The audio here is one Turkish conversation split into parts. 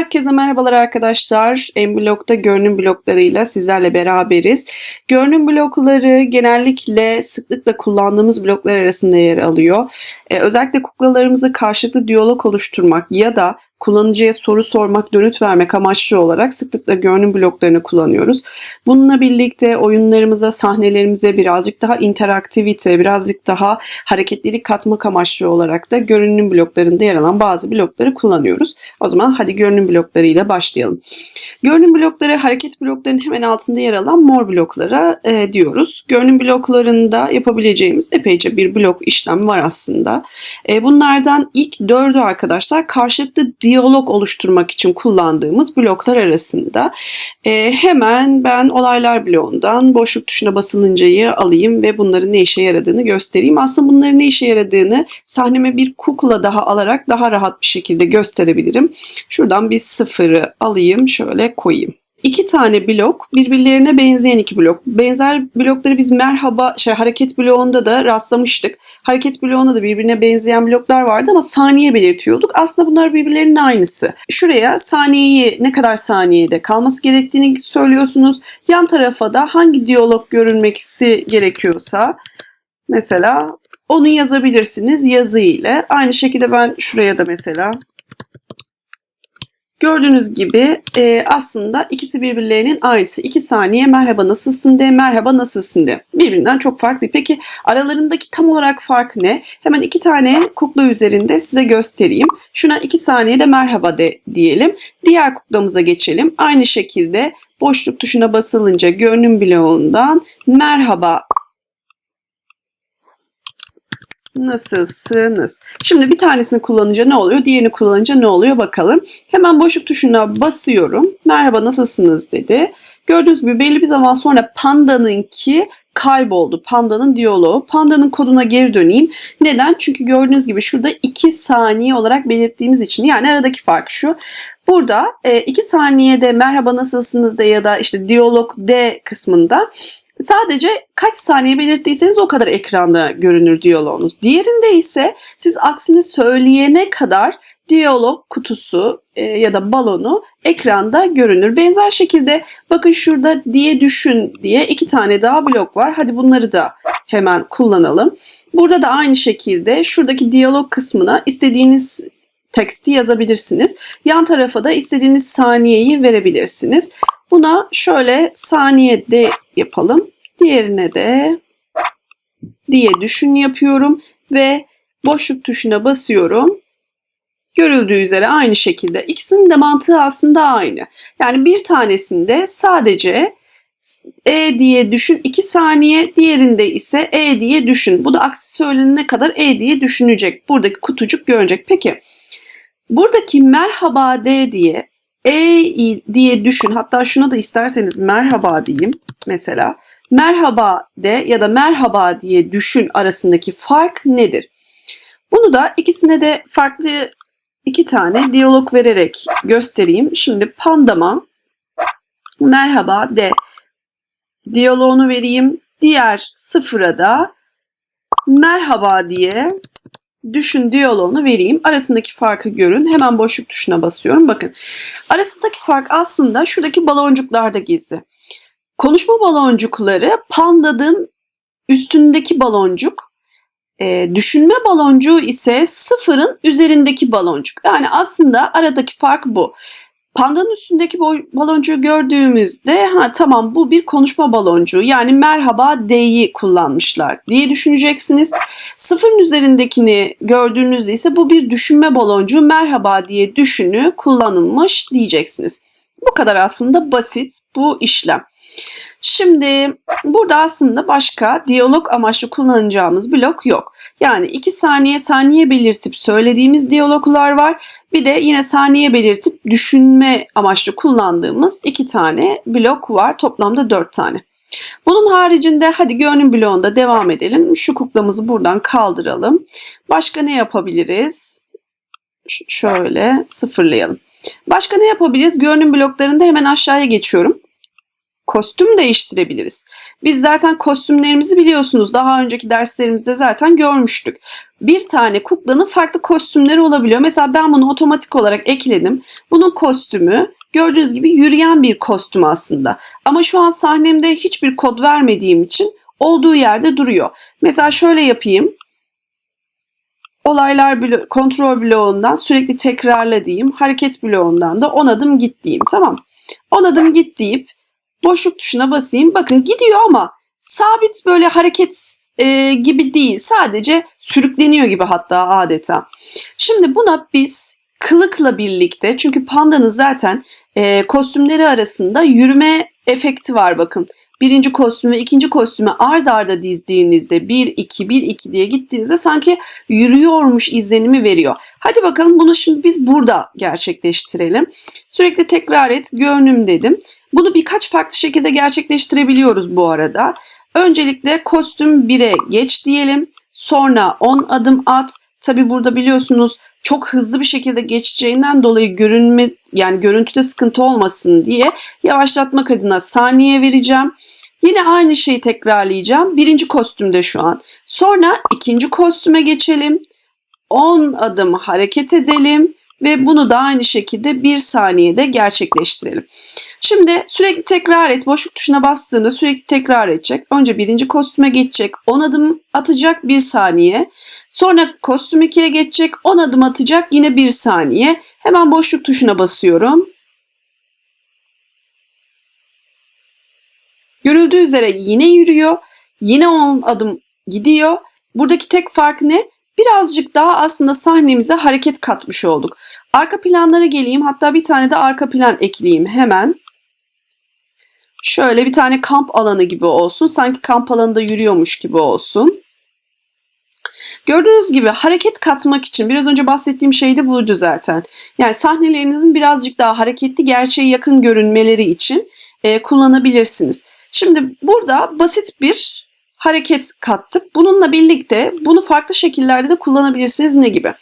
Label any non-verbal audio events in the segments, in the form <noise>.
Herkese merhabalar arkadaşlar. Enblok'ta görünüm bloklarıyla sizlerle beraberiz. Görünüm blokları genellikle sıklıkla kullandığımız bloklar arasında yer alıyor. Ee, özellikle kuklalarımızı karşılıklı diyalog oluşturmak ya da kullanıcıya soru sormak, dönüt vermek amaçlı olarak sıklıkla görünüm bloklarını kullanıyoruz. Bununla birlikte oyunlarımıza, sahnelerimize birazcık daha interaktivite, birazcık daha hareketlilik katmak amaçlı olarak da görünüm bloklarında yer alan bazı blokları kullanıyoruz. O zaman hadi görünüm bloklarıyla başlayalım. Görünüm blokları hareket bloklarının hemen altında yer alan mor bloklara e, diyoruz. Görünüm bloklarında yapabileceğimiz epeyce bir blok işlem var aslında. E, bunlardan ilk dördü arkadaşlar karşılıklı diyalog oluşturmak için kullandığımız bloklar arasında. E, hemen ben olaylar bloğundan boşluk tuşuna basılıncayı alayım ve bunların ne işe yaradığını göstereyim. Aslında bunların ne işe yaradığını sahneme bir kukla daha alarak daha rahat bir şekilde gösterebilirim. Şuradan bir sıfırı alayım şöyle koyayım. İki tane blok birbirlerine benzeyen iki blok. Benzer blokları biz merhaba şey hareket bloğunda da rastlamıştık. Hareket bloğunda da birbirine benzeyen bloklar vardı ama saniye belirtiyorduk. Aslında bunlar birbirlerinin aynısı. Şuraya saniyeyi ne kadar saniyede kalması gerektiğini söylüyorsunuz. Yan tarafa da hangi diyalog görülmesi gerekiyorsa mesela onu yazabilirsiniz yazı ile. Aynı şekilde ben şuraya da mesela Gördüğünüz gibi e, aslında ikisi birbirlerinin aynısı. 2 saniye merhaba nasılsın de, merhaba nasılsın de. Birbirinden çok farklı. Peki aralarındaki tam olarak fark ne? Hemen iki tane kukla üzerinde size göstereyim. Şuna 2 saniyede merhaba de diyelim. Diğer kuklamıza geçelim. Aynı şekilde boşluk tuşuna basılınca görünüm bloğundan merhaba Nasılsınız? Şimdi bir tanesini kullanınca ne oluyor? Diğerini kullanınca ne oluyor? Bakalım. Hemen boşluk tuşuna basıyorum. Merhaba nasılsınız dedi. Gördüğünüz gibi belli bir zaman sonra Panda'nınki kayboldu. Panda'nın diyaloğu. Panda'nın koduna geri döneyim. Neden? Çünkü gördüğünüz gibi şurada 2 saniye olarak belirttiğimiz için yani aradaki fark şu. Burada 2 e, saniyede merhaba nasılsınız de ya da işte diyalog D kısmında Sadece kaç saniye belirttiyseniz o kadar ekranda görünür diyaloğunuz. Diğerinde ise siz aksini söyleyene kadar diyalog kutusu e, ya da balonu ekranda görünür. Benzer şekilde bakın şurada diye düşün diye iki tane daha blok var. Hadi bunları da hemen kullanalım. Burada da aynı şekilde şuradaki diyalog kısmına istediğiniz teksti yazabilirsiniz. Yan tarafa da istediğiniz saniyeyi verebilirsiniz. Buna şöyle saniyede yapalım. Diğerine de diye düşün yapıyorum ve boşluk tuşuna basıyorum. Görüldüğü üzere aynı şekilde ikisinin de mantığı aslında aynı. Yani bir tanesinde sadece e diye düşün 2 saniye, diğerinde ise e diye düşün. Bu da aksi söylenene kadar e diye düşünecek. Buradaki kutucuk görecek. Peki buradaki merhaba de diye e diye düşün. Hatta şuna da isterseniz merhaba diyeyim mesela. Merhaba de ya da merhaba diye düşün arasındaki fark nedir? Bunu da ikisine de farklı iki tane diyalog vererek göstereyim. Şimdi pandama merhaba de diyaloğunu vereyim. Diğer sıfıra da merhaba diye düşün diyaloğunu vereyim. Arasındaki farkı görün. Hemen boşluk tuşuna basıyorum. Bakın. Arasındaki fark aslında şuradaki baloncuklarda gizli. Konuşma baloncukları panda'nın üstündeki baloncuk. E, düşünme baloncuğu ise sıfırın üzerindeki baloncuk. Yani aslında aradaki fark bu. Pandanın üstündeki baloncuğu gördüğümüzde ha tamam bu bir konuşma baloncuğu yani merhaba D'yi kullanmışlar diye düşüneceksiniz. Sıfırın üzerindekini gördüğünüzde ise bu bir düşünme baloncuğu merhaba diye düşünü kullanılmış diyeceksiniz. Bu kadar aslında basit bu işlem. Şimdi burada aslında başka diyalog amaçlı kullanacağımız blok yok. Yani 2 saniye saniye belirtip söylediğimiz diyaloglar var. Bir de yine saniye belirtip düşünme amaçlı kullandığımız iki tane blok var. Toplamda 4 tane. Bunun haricinde hadi görünüm bloğunda devam edelim. Şu kuklamızı buradan kaldıralım. Başka ne yapabiliriz? Ş şöyle sıfırlayalım. Başka ne yapabiliriz? Görünüm bloklarında hemen aşağıya geçiyorum. Kostüm değiştirebiliriz. Biz zaten kostümlerimizi biliyorsunuz. Daha önceki derslerimizde zaten görmüştük. Bir tane kuklanın farklı kostümleri olabiliyor. Mesela ben bunu otomatik olarak ekledim. Bunun kostümü gördüğünüz gibi yürüyen bir kostüm aslında. Ama şu an sahnemde hiçbir kod vermediğim için olduğu yerde duruyor. Mesela şöyle yapayım. Olaylar blo kontrol bloğundan sürekli tekrarla diyeyim. Hareket bloğundan da 10 adım git diyeyim. Tamam. 10 adım git deyip boşluk tuşuna basayım. Bakın gidiyor ama sabit böyle hareket e, gibi değil. Sadece sürükleniyor gibi hatta adeta. Şimdi buna biz kılıkla birlikte çünkü pandanın zaten e, kostümleri arasında yürüme efekti var bakın. Birinci kostümü, ikinci kostümü ard arda dizdiğinizde 1 2 1 2 diye gittiğinizde sanki yürüyormuş izlenimi veriyor. Hadi bakalım bunu şimdi biz burada gerçekleştirelim. Sürekli tekrar et, görünüm dedim. Bunu birkaç farklı şekilde gerçekleştirebiliyoruz bu arada. Öncelikle kostüm 1'e geç diyelim. Sonra 10 adım at. Tabi burada biliyorsunuz çok hızlı bir şekilde geçeceğinden dolayı görünme yani görüntüde sıkıntı olmasın diye yavaşlatmak adına saniye vereceğim. Yine aynı şeyi tekrarlayacağım. Birinci kostümde şu an. Sonra ikinci kostüme geçelim. 10 adım hareket edelim ve bunu da aynı şekilde bir saniyede gerçekleştirelim. Şimdi sürekli tekrar et. Boşluk tuşuna bastığında sürekli tekrar edecek. Önce birinci kostüme geçecek. 10 adım atacak bir saniye. Sonra kostüm 2'ye geçecek. 10 adım atacak yine bir saniye. Hemen boşluk tuşuna basıyorum. Görüldüğü üzere yine yürüyor. Yine 10 adım gidiyor. Buradaki tek fark ne? Birazcık daha aslında sahnemize hareket katmış olduk. Arka planlara geleyim. Hatta bir tane de arka plan ekleyeyim hemen. Şöyle bir tane kamp alanı gibi olsun. Sanki kamp alanında yürüyormuş gibi olsun. Gördüğünüz gibi hareket katmak için biraz önce bahsettiğim şey de buydu zaten. Yani sahnelerinizin birazcık daha hareketli, gerçeğe yakın görünmeleri için e, kullanabilirsiniz. Şimdi burada basit bir hareket kattık. Bununla birlikte bunu farklı şekillerde de kullanabilirsiniz. Ne gibi?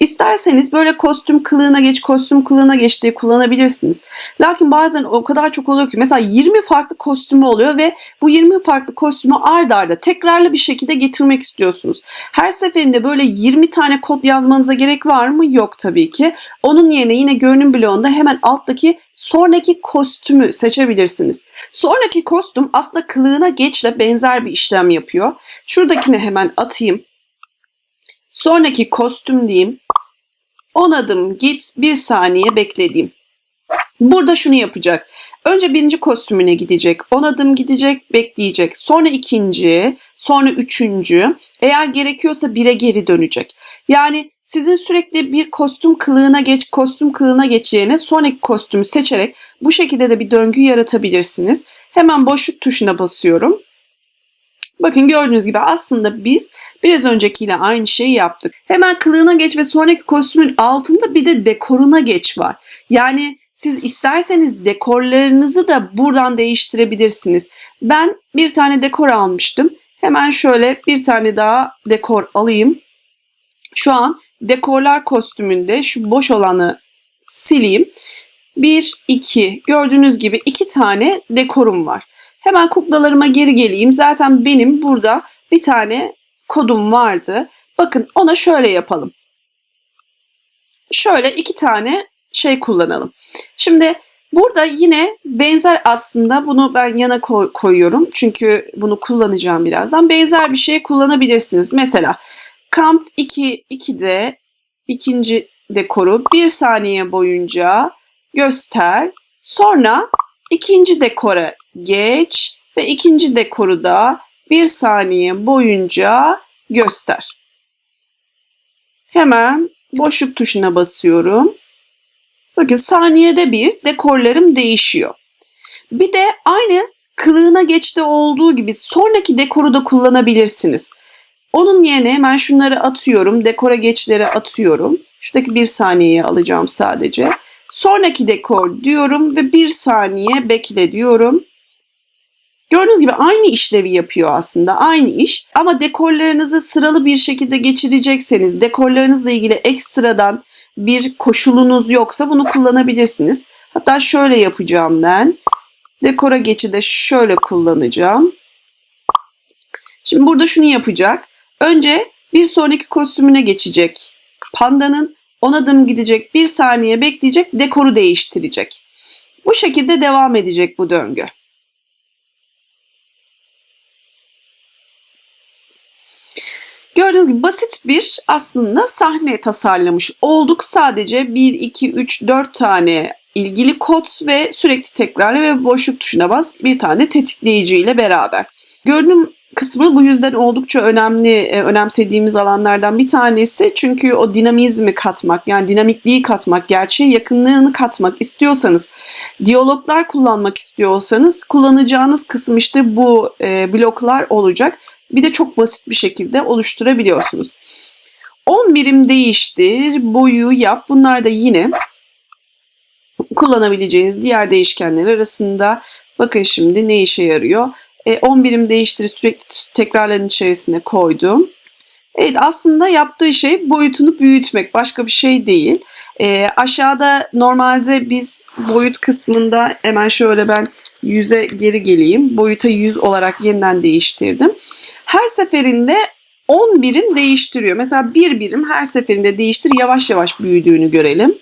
İsterseniz böyle kostüm kılığına geç, kostüm kılığına geç diye kullanabilirsiniz. Lakin bazen o kadar çok oluyor ki mesela 20 farklı kostümü oluyor ve bu 20 farklı kostümü ard arda tekrarlı bir şekilde getirmek istiyorsunuz. Her seferinde böyle 20 tane kod yazmanıza gerek var mı? Yok tabii ki. Onun yerine yine görünüm bloğunda hemen alttaki sonraki kostümü seçebilirsiniz. Sonraki kostüm aslında kılığına geçle benzer bir işlem yapıyor. Şuradakini hemen atayım. Sonraki kostüm diyeyim. 10 adım git, bir saniye beklediğim. Burada şunu yapacak. Önce birinci kostümüne gidecek. 10 adım gidecek, bekleyecek. Sonra ikinci, sonra üçüncü. Eğer gerekiyorsa bire geri dönecek. Yani sizin sürekli bir kostüm kılığına geç, kostüm kılığına geçeceğine sonraki kostümü seçerek bu şekilde de bir döngü yaratabilirsiniz. Hemen boşluk tuşuna basıyorum. Bakın gördüğünüz gibi aslında biz biraz öncekiyle aynı şeyi yaptık. Hemen kılığına geç ve sonraki kostümün altında bir de dekoruna geç var. Yani siz isterseniz dekorlarınızı da buradan değiştirebilirsiniz. Ben bir tane dekor almıştım. Hemen şöyle bir tane daha dekor alayım. Şu an dekorlar kostümünde şu boş olanı sileyim. 1, 2 gördüğünüz gibi iki tane dekorum var. Hemen kuklalarıma geri geleyim. Zaten benim burada bir tane kodum vardı. Bakın ona şöyle yapalım. Şöyle iki tane şey kullanalım. Şimdi burada yine benzer aslında bunu ben yana koy- koyuyorum. Çünkü bunu kullanacağım birazdan. Benzer bir şey kullanabilirsiniz. Mesela Kamp 2 2'de ikinci dekoru bir saniye boyunca göster. Sonra ikinci dekora geç ve ikinci dekoru da bir saniye boyunca göster. Hemen boşluk tuşuna basıyorum. Bakın saniyede bir dekorlarım değişiyor. Bir de aynı kılığına geçte olduğu gibi sonraki dekoru da kullanabilirsiniz. Onun yerine hemen şunları atıyorum. Dekora geçleri atıyorum. Şuradaki bir saniyeyi alacağım sadece. Sonraki dekor diyorum ve bir saniye bekle diyorum. Gördüğünüz gibi aynı işlevi yapıyor aslında. Aynı iş. Ama dekorlarınızı sıralı bir şekilde geçirecekseniz, dekorlarınızla ilgili ekstradan bir koşulunuz yoksa bunu kullanabilirsiniz. Hatta şöyle yapacağım ben. Dekora geçide şöyle kullanacağım. Şimdi burada şunu yapacak. Önce bir sonraki kostümüne geçecek. Pandanın 10 adım gidecek, bir saniye bekleyecek, dekoru değiştirecek. Bu şekilde devam edecek bu döngü. Gördüğünüz gibi basit bir aslında sahne tasarlamış olduk. Sadece 1, 2, 3, 4 tane ilgili kod ve sürekli tekrarla ve boşluk tuşuna bas bir tane tetikleyici ile beraber. Görünüm kısmı bu yüzden oldukça önemli, e, önemsediğimiz alanlardan bir tanesi. Çünkü o dinamizmi katmak, yani dinamikliği katmak, gerçeğe yakınlığını katmak istiyorsanız, diyaloglar kullanmak istiyorsanız kullanacağınız kısım işte bu e, bloklar olacak. Bir de çok basit bir şekilde oluşturabiliyorsunuz. 10 birim değiştir, boyu yap. Bunlar da yine kullanabileceğiniz diğer değişkenler arasında. Bakın şimdi ne işe yarıyor. E, 10 birim değiştir sürekli tekrarların içerisine koydum. Evet aslında yaptığı şey boyutunu büyütmek. Başka bir şey değil. E, aşağıda normalde biz boyut kısmında hemen şöyle ben 100'e geri geleyim. Boyuta 100 olarak yeniden değiştirdim. Her seferinde 10 birim değiştiriyor. Mesela bir birim her seferinde değiştir yavaş yavaş büyüdüğünü görelim.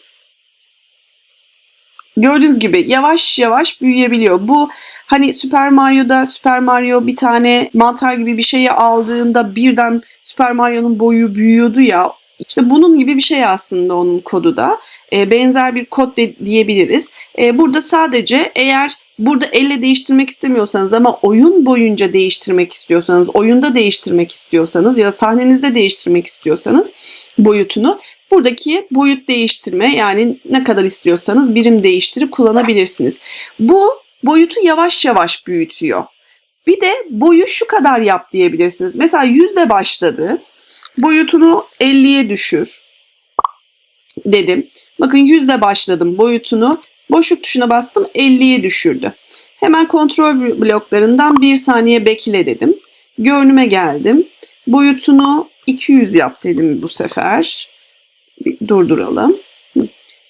Gördüğünüz gibi yavaş yavaş büyüyebiliyor. Bu hani Super Mario'da Super Mario bir tane mantar gibi bir şeyi aldığında birden Super Mario'nun boyu büyüyordu ya. İşte bunun gibi bir şey aslında onun kodu da. E, benzer bir kod de, diyebiliriz. E, burada sadece eğer burada elle değiştirmek istemiyorsanız ama oyun boyunca değiştirmek istiyorsanız, oyunda değiştirmek istiyorsanız ya da sahnenizde değiştirmek istiyorsanız boyutunu buradaki boyut değiştirme yani ne kadar istiyorsanız birim değiştirip kullanabilirsiniz. Bu boyutu yavaş yavaş büyütüyor. Bir de boyu şu kadar yap diyebilirsiniz. Mesela yüzde başladı. Boyutunu 50'ye düşür dedim. Bakın yüzde başladım. Boyutunu boşluk tuşuna bastım 50'ye düşürdü. Hemen kontrol bloklarından bir saniye bekle dedim. Görünüme geldim. Boyutunu 200 yap dedim bu sefer. Bir durduralım.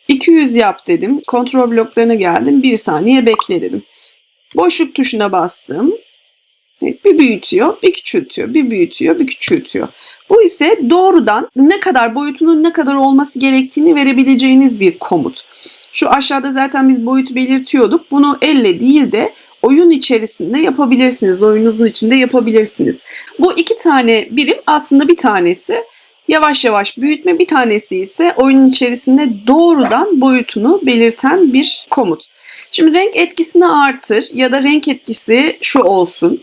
200 yap dedim. Kontrol bloklarına geldim. Bir saniye bekle dedim. Boşluk tuşuna bastım. Evet, bir büyütüyor, bir küçültüyor, bir büyütüyor, bir küçültüyor. Bu ise doğrudan ne kadar boyutunun ne kadar olması gerektiğini verebileceğiniz bir komut. Şu aşağıda zaten biz boyutu belirtiyorduk. Bunu elle değil de oyun içerisinde yapabilirsiniz. Oyununuzun içinde yapabilirsiniz. Bu iki tane birim aslında bir tanesi yavaş yavaş büyütme bir tanesi ise oyunun içerisinde doğrudan boyutunu belirten bir komut. Şimdi renk etkisini artır ya da renk etkisi şu olsun.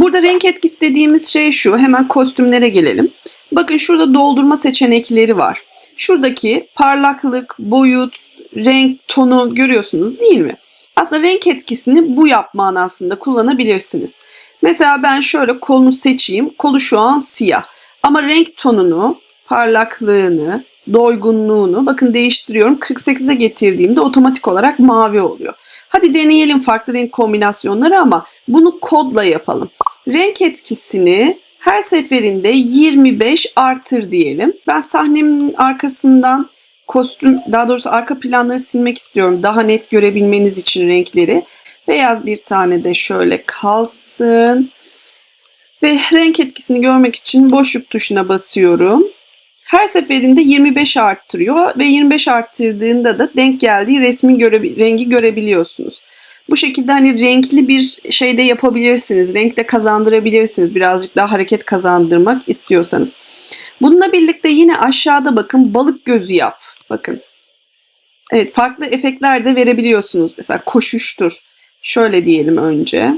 Burada renk etkisi dediğimiz şey şu. Hemen kostümlere gelelim. Bakın şurada doldurma seçenekleri var. Şuradaki parlaklık, boyut, renk, tonu görüyorsunuz değil mi? Aslında renk etkisini bu yapma aslında kullanabilirsiniz. Mesela ben şöyle kolunu seçeyim. Kolu şu an siyah. Ama renk tonunu, parlaklığını, doygunluğunu bakın değiştiriyorum. 48'e getirdiğimde otomatik olarak mavi oluyor. Hadi deneyelim farklı renk kombinasyonları ama bunu kodla yapalım. Renk etkisini her seferinde 25 artır diyelim. Ben sahnemin arkasından kostüm daha doğrusu arka planları silmek istiyorum. Daha net görebilmeniz için renkleri. Beyaz bir tane de şöyle kalsın. Ve renk etkisini görmek için boşluk tuşuna basıyorum. Her seferinde 25 arttırıyor ve 25 arttırdığında da denk geldiği resmin göre, rengi görebiliyorsunuz. Bu şekilde hani renkli bir şey de yapabilirsiniz. Renk de kazandırabilirsiniz. Birazcık daha hareket kazandırmak istiyorsanız. Bununla birlikte yine aşağıda bakın balık gözü yap. Bakın. Evet farklı efektler de verebiliyorsunuz. Mesela koşuştur. Şöyle diyelim önce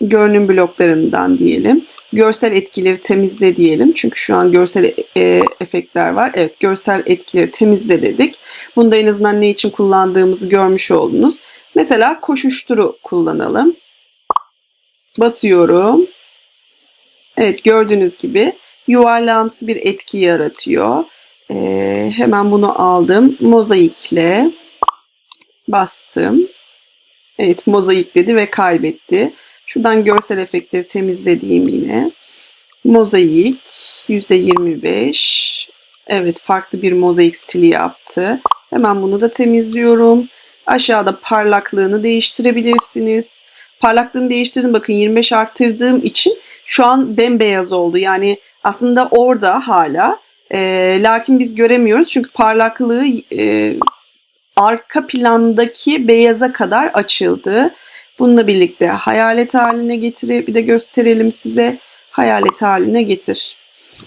görünüm bloklarından diyelim. Görsel etkileri temizle diyelim. Çünkü şu an görsel e, efektler var. Evet görsel etkileri temizle dedik. Bunda en azından ne için kullandığımızı görmüş oldunuz. Mesela koşuşturu kullanalım. Basıyorum. Evet gördüğünüz gibi yuvarlağımsı bir etki yaratıyor. Ee, hemen bunu aldım. Mozaikle bastım. Evet mozaikledi ve kaybetti. Şuradan görsel efektleri temizlediğim yine. Mozaik %25. Evet farklı bir mozaik stili yaptı. Hemen bunu da temizliyorum. Aşağıda parlaklığını değiştirebilirsiniz. Parlaklığını değiştirdim. Bakın 25 arttırdığım için şu an bembeyaz oldu. Yani aslında orada hala. E, lakin biz göremiyoruz. Çünkü parlaklığı e, arka plandaki beyaza kadar açıldı. Bununla birlikte hayalet haline getirip bir de gösterelim size. Hayalet haline getir.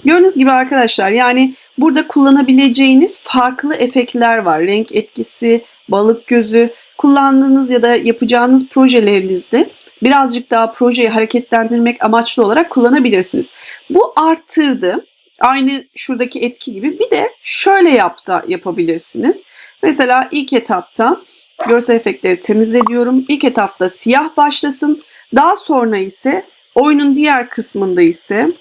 Gördüğünüz gibi arkadaşlar yani burada kullanabileceğiniz farklı efektler var. Renk etkisi, balık gözü, kullandığınız ya da yapacağınız projelerinizde birazcık daha projeyi hareketlendirmek amaçlı olarak kullanabilirsiniz. Bu arttırdı. Aynı şuradaki etki gibi bir de şöyle yapta yapabilirsiniz. Mesela ilk etapta görsel efektleri temizle diyorum. İlk etapta siyah başlasın. Daha sonra ise oyunun diğer kısmında ise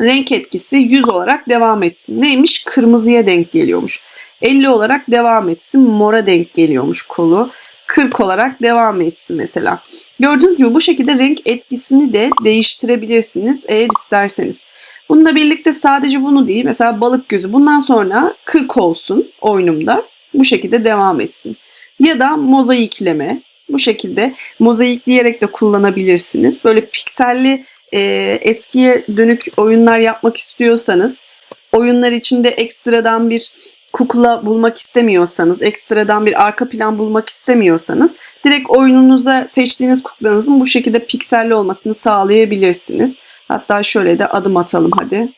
renk etkisi 100 olarak devam etsin. Neymiş? Kırmızıya denk geliyormuş. 50 olarak devam etsin. Mora denk geliyormuş kolu. 40 olarak devam etsin mesela. Gördüğünüz gibi bu şekilde renk etkisini de değiştirebilirsiniz eğer isterseniz. Bununla birlikte sadece bunu değil mesela balık gözü bundan sonra 40 olsun oyunumda bu şekilde devam etsin. Ya da mozaikleme bu şekilde mozaikleyerek de kullanabilirsiniz. Böyle pikselli e, eskiye dönük oyunlar yapmak istiyorsanız oyunlar içinde ekstradan bir kukla bulmak istemiyorsanız, ekstradan bir arka plan bulmak istemiyorsanız direkt oyununuza seçtiğiniz kuklanızın bu şekilde pikselli olmasını sağlayabilirsiniz. Hatta şöyle de adım atalım hadi.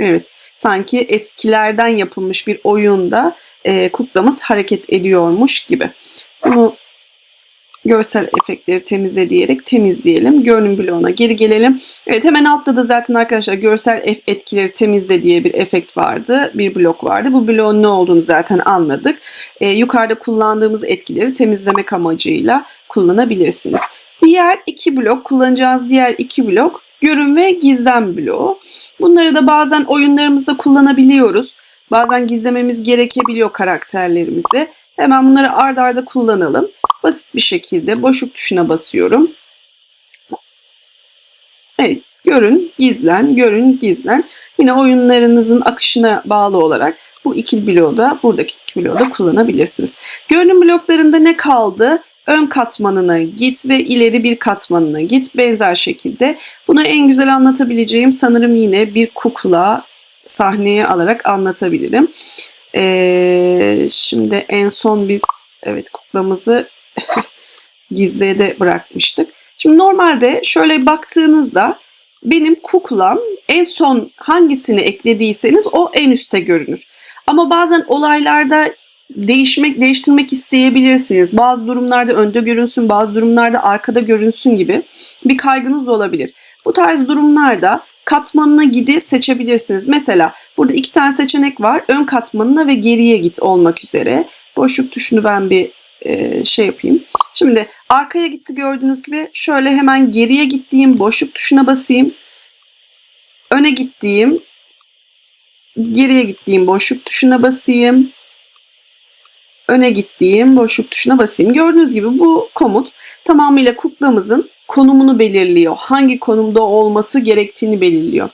Evet sanki eskilerden yapılmış bir oyunda e, kuklamız hareket ediyormuş gibi. Bunu görsel efektleri temizle diyerek temizleyelim. Görünüm bloğuna geri gelelim. Evet hemen altta da zaten arkadaşlar görsel etkileri temizle diye bir efekt vardı. Bir blok vardı. Bu bloğun ne olduğunu zaten anladık. Ee, yukarıda kullandığımız etkileri temizlemek amacıyla kullanabilirsiniz. Diğer iki blok kullanacağınız diğer iki blok görün ve gizlem bloğu. Bunları da bazen oyunlarımızda kullanabiliyoruz. Bazen gizlememiz gerekebiliyor karakterlerimizi. Hemen bunları ard arda kullanalım. Basit bir şekilde boşluk tuşuna basıyorum. Evet, görün, gizlen, görün, gizlen. Yine oyunlarınızın akışına bağlı olarak bu iki bloğu da buradaki iki bloğu da kullanabilirsiniz. Görünüm bloklarında ne kaldı? Ön katmanına git ve ileri bir katmanına git. Benzer şekilde. Bunu en güzel anlatabileceğim sanırım yine bir kukla sahneye alarak anlatabilirim. Ee, şimdi en son biz evet kuklamızı <laughs> gizliye de bırakmıştık. Şimdi normalde şöyle baktığınızda benim kuklam en son hangisini eklediyseniz o en üstte görünür. Ama bazen olaylarda değişmek, değiştirmek isteyebilirsiniz. Bazı durumlarda önde görünsün, bazı durumlarda arkada görünsün gibi bir kaygınız olabilir. Bu tarz durumlarda katmanına gidi seçebilirsiniz. Mesela burada iki tane seçenek var. Ön katmanına ve geriye git olmak üzere. Boşluk tuşunu ben bir e, şey yapayım. Şimdi arkaya gitti gördüğünüz gibi şöyle hemen geriye gittiğim boşluk tuşuna basayım. Öne gittiğim geriye gittiğim boşluk tuşuna basayım. Öne gittiğim boşluk tuşuna basayım. Gördüğünüz gibi bu komut tamamıyla kuklamızın konumunu belirliyor. Hangi konumda olması gerektiğini belirliyor.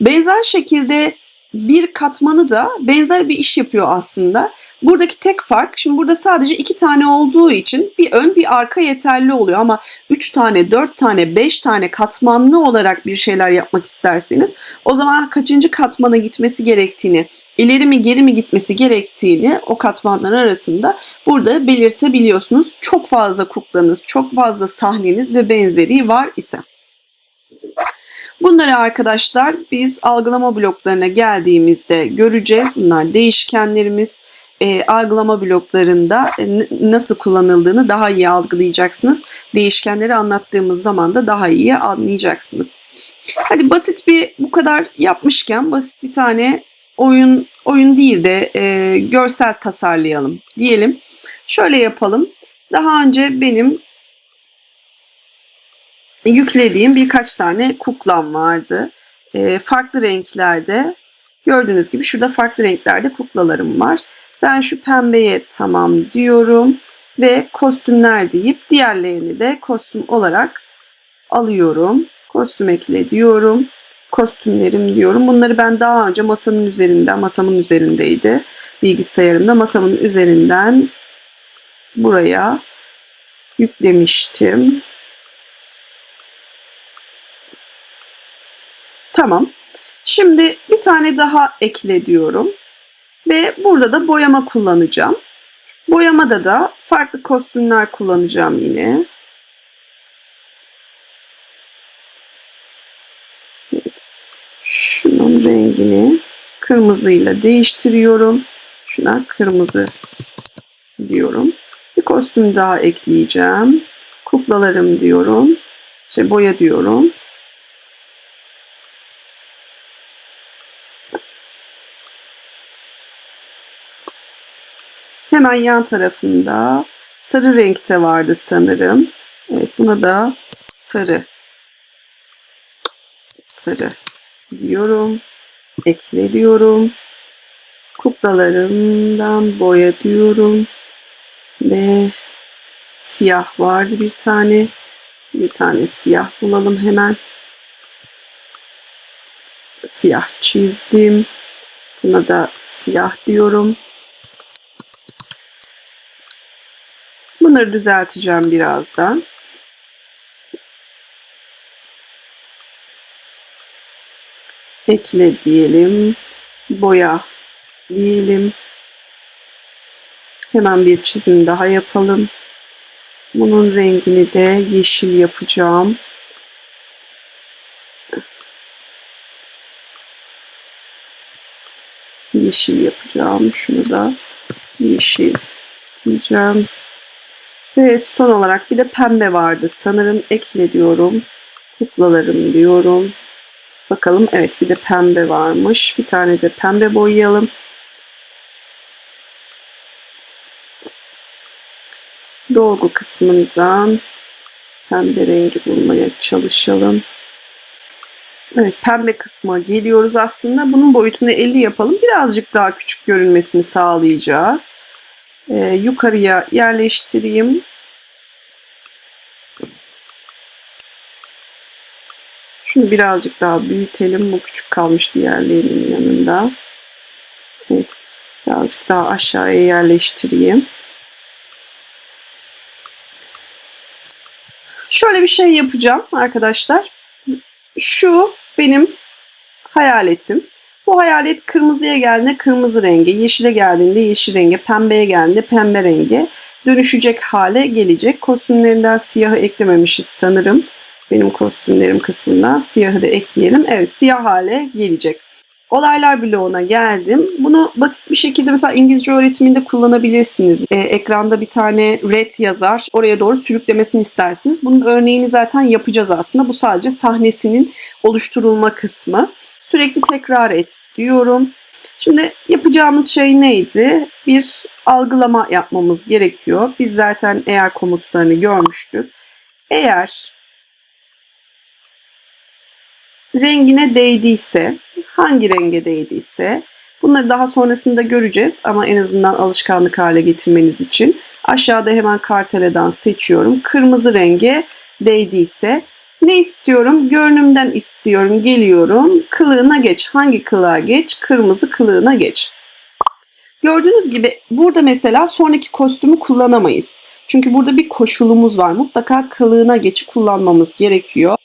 Benzer şekilde bir katmanı da benzer bir iş yapıyor aslında. Buradaki tek fark şimdi burada sadece iki tane olduğu için bir ön bir arka yeterli oluyor ama üç tane, dört tane, beş tane katmanlı olarak bir şeyler yapmak isterseniz o zaman kaçıncı katmana gitmesi gerektiğini, ileri mi geri mi gitmesi gerektiğini o katmanlar arasında burada belirtebiliyorsunuz. Çok fazla kuklanız, çok fazla sahneniz ve benzeri var ise. Bunları arkadaşlar biz algılama bloklarına geldiğimizde göreceğiz. Bunlar değişkenlerimiz e, algılama bloklarında e, nasıl kullanıldığını daha iyi algılayacaksınız. Değişkenleri anlattığımız zaman da daha iyi anlayacaksınız. Hadi basit bir bu kadar yapmışken basit bir tane oyun oyun değil de e, görsel tasarlayalım diyelim. Şöyle yapalım. Daha önce benim yüklediğim birkaç tane kuklam vardı. E, farklı renklerde gördüğünüz gibi şurada farklı renklerde kuklalarım var. Ben şu pembeye tamam diyorum ve kostümler deyip diğerlerini de kostüm olarak alıyorum. Kostüm ekle diyorum. Kostümlerim diyorum. Bunları ben daha önce masanın üzerinde, masamın üzerindeydi. Bilgisayarımda masamın üzerinden buraya yüklemiştim. Tamam. Şimdi bir tane daha ekle diyorum. Ve burada da boyama kullanacağım. Boyamada da farklı kostümler kullanacağım yine. Şunun rengini kırmızıyla değiştiriyorum. Şuna kırmızı diyorum. Bir kostüm daha ekleyeceğim. Kuklalarım diyorum. Şey boya diyorum. Hemen yan tarafında sarı renkte vardı sanırım. Evet buna da sarı sarı diyorum. Ekle diyorum. Kuklalarımdan boya diyorum. Ve siyah vardı bir tane. Bir tane siyah bulalım hemen. Siyah çizdim. Buna da siyah diyorum. Bunları düzelteceğim birazdan. Ekle diyelim. Boya diyelim. Hemen bir çizim daha yapalım. Bunun rengini de yeşil yapacağım. Yeşil yapacağım. Şunu da yeşil diyeceğim. Ve son olarak bir de pembe vardı. Sanırım ekle diyorum. Kuklalarım diyorum. Bakalım evet bir de pembe varmış. Bir tane de pembe boyayalım. Dolgu kısmından pembe rengi bulmaya çalışalım. Evet pembe kısma geliyoruz aslında. Bunun boyutunu 50 yapalım. Birazcık daha küçük görünmesini sağlayacağız. Ee, yukarıya yerleştireyim. Şunu birazcık daha büyütelim. Bu küçük kalmış diğerlerinin yanında. Evet. Birazcık daha aşağıya yerleştireyim. Şöyle bir şey yapacağım arkadaşlar. Şu benim hayaletim. Bu hayalet kırmızıya geldiğinde kırmızı renge, yeşile geldiğinde yeşil renge, pembeye geldiğinde pembe renge dönüşecek hale gelecek. Kostümlerinden siyahı eklememişiz sanırım. Benim kostümlerim kısmından siyahı da ekleyelim. Evet siyah hale gelecek. Olaylar bloğuna geldim. Bunu basit bir şekilde mesela İngilizce öğretiminde kullanabilirsiniz. Ee, ekranda bir tane red yazar. Oraya doğru sürüklemesini istersiniz. Bunun örneğini zaten yapacağız aslında. Bu sadece sahnesinin oluşturulma kısmı. Sürekli tekrar et diyorum. Şimdi yapacağımız şey neydi? Bir algılama yapmamız gerekiyor. Biz zaten eğer komutlarını görmüştük. Eğer rengine değdiyse, hangi renge değdiyse bunları daha sonrasında göreceğiz ama en azından alışkanlık hale getirmeniz için aşağıda hemen karteleden seçiyorum. Kırmızı renge değdiyse ne istiyorum? Görünümden istiyorum. Geliyorum. Kılığına geç. Hangi kılığa geç? Kırmızı kılığına geç. Gördüğünüz gibi burada mesela sonraki kostümü kullanamayız. Çünkü burada bir koşulumuz var. Mutlaka kılığına geçi kullanmamız gerekiyor.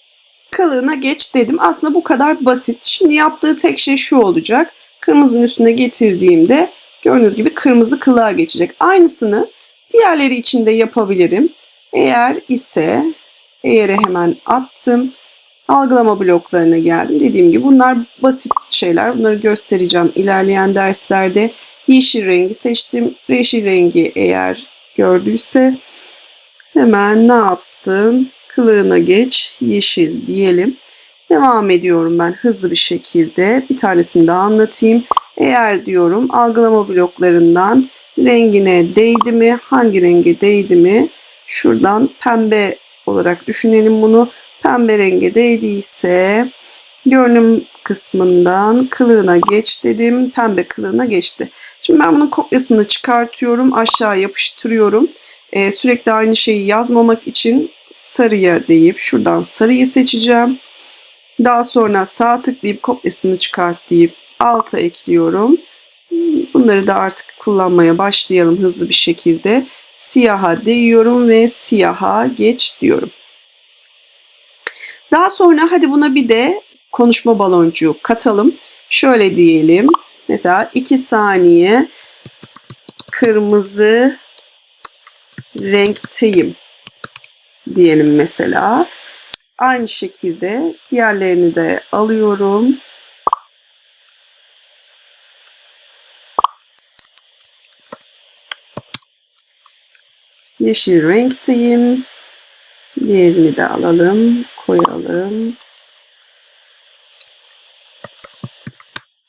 Kılığına geç dedim. Aslında bu kadar basit. Şimdi yaptığı tek şey şu olacak. Kırmızının üstüne getirdiğimde gördüğünüz gibi kırmızı kılığa geçecek. Aynısını diğerleri için de yapabilirim. Eğer ise eğere hemen attım. Algılama bloklarına geldim. Dediğim gibi bunlar basit şeyler. Bunları göstereceğim ilerleyen derslerde. Yeşil rengi seçtim. Yeşil rengi eğer gördüyse hemen ne yapsın? Kılığına geç yeşil diyelim. Devam ediyorum ben hızlı bir şekilde. Bir tanesini daha anlatayım. Eğer diyorum algılama bloklarından rengine değdi mi? Hangi renge değdi mi? Şuradan pembe olarak düşünelim bunu. Pembe renge değdiyse görünüm kısmından kılığına geç dedim. Pembe kılığına geçti. Şimdi ben bunun kopyasını çıkartıyorum. Aşağı yapıştırıyorum. Ee, sürekli aynı şeyi yazmamak için sarıya deyip şuradan sarıyı seçeceğim. Daha sonra sağ tıklayıp kopyasını çıkart deyip alta ekliyorum. Bunları da artık kullanmaya başlayalım hızlı bir şekilde. siyaha değiyorum ve siyaha geç diyorum. Daha sonra hadi buna bir de konuşma baloncuğu katalım. Şöyle diyelim. Mesela 2 saniye kırmızı renkteyim diyelim mesela. Aynı şekilde diğerlerini de alıyorum. Yeşil renkteyim. Diğerini de alalım, koyalım.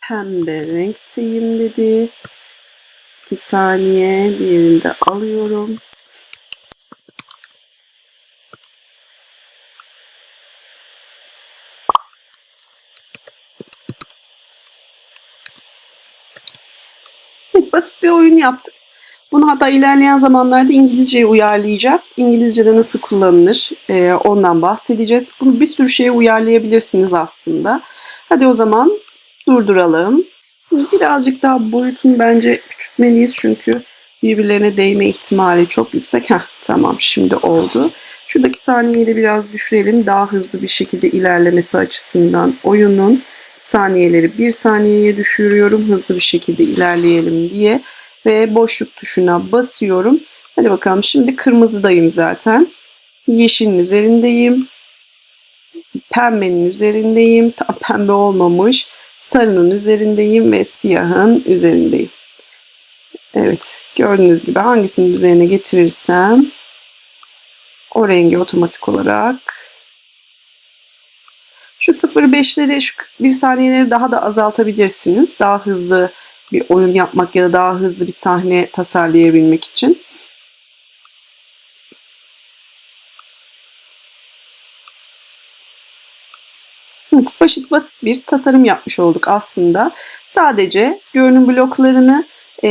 Pembe renkteyim dedi. 2 saniye. Diğerini de alıyorum. Evet, basit bir oyun yaptık. Bunu hatta ilerleyen zamanlarda İngilizceye uyarlayacağız. İngilizce'de nasıl kullanılır e, ondan bahsedeceğiz. Bunu bir sürü şeye uyarlayabilirsiniz aslında. Hadi o zaman durduralım. Birazcık daha boyutunu bence küçültmeliyiz çünkü birbirlerine değme ihtimali çok yüksek. Heh, tamam şimdi oldu. Şuradaki saniyeyi de biraz düşürelim. Daha hızlı bir şekilde ilerlemesi açısından oyunun saniyeleri bir saniyeye düşürüyorum. Hızlı bir şekilde ilerleyelim diye. Ve boşluk tuşuna basıyorum. Hadi bakalım şimdi kırmızıdayım zaten. Yeşilin üzerindeyim. Pembenin üzerindeyim. Tam pembe olmamış. Sarının üzerindeyim ve siyahın üzerindeyim. Evet gördüğünüz gibi hangisinin üzerine getirirsem o rengi otomatik olarak şu 0.5'leri şu 41 saniyeleri daha da azaltabilirsiniz. Daha hızlı bir oyun yapmak ya da daha hızlı bir sahne tasarlayabilmek için. Evet, basit basit bir tasarım yapmış olduk aslında. Sadece görünüm bloklarını e,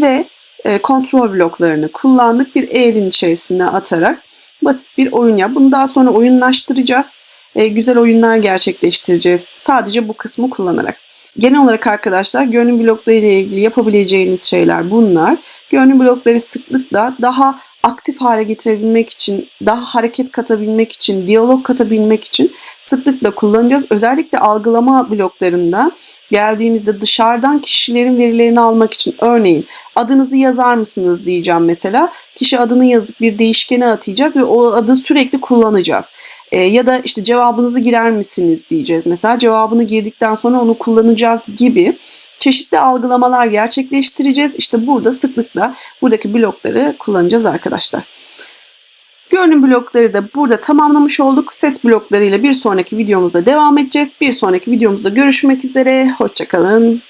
ve e, kontrol bloklarını kullandık. Bir eğrin içerisine atarak basit bir oyun yap. Bunu daha sonra oyunlaştıracağız. E, güzel oyunlar gerçekleştireceğiz. Sadece bu kısmı kullanarak. Genel olarak arkadaşlar görünüm blokları ile ilgili yapabileceğiniz şeyler bunlar. Görünüm blokları sıklıkla daha aktif hale getirebilmek için, daha hareket katabilmek için, diyalog katabilmek için sıklıkla kullanacağız. Özellikle algılama bloklarında geldiğimizde dışarıdan kişilerin verilerini almak için örneğin adınızı yazar mısınız diyeceğim mesela. Kişi adını yazıp bir değişkene atacağız ve o adı sürekli kullanacağız. E, ya da işte cevabınızı girer misiniz diyeceğiz mesela. Cevabını girdikten sonra onu kullanacağız gibi çeşitli algılamalar gerçekleştireceğiz. İşte burada sıklıkla buradaki blokları kullanacağız arkadaşlar. Görünüm blokları da burada tamamlamış olduk. Ses bloklarıyla bir sonraki videomuzda devam edeceğiz. Bir sonraki videomuzda görüşmek üzere. Hoşçakalın.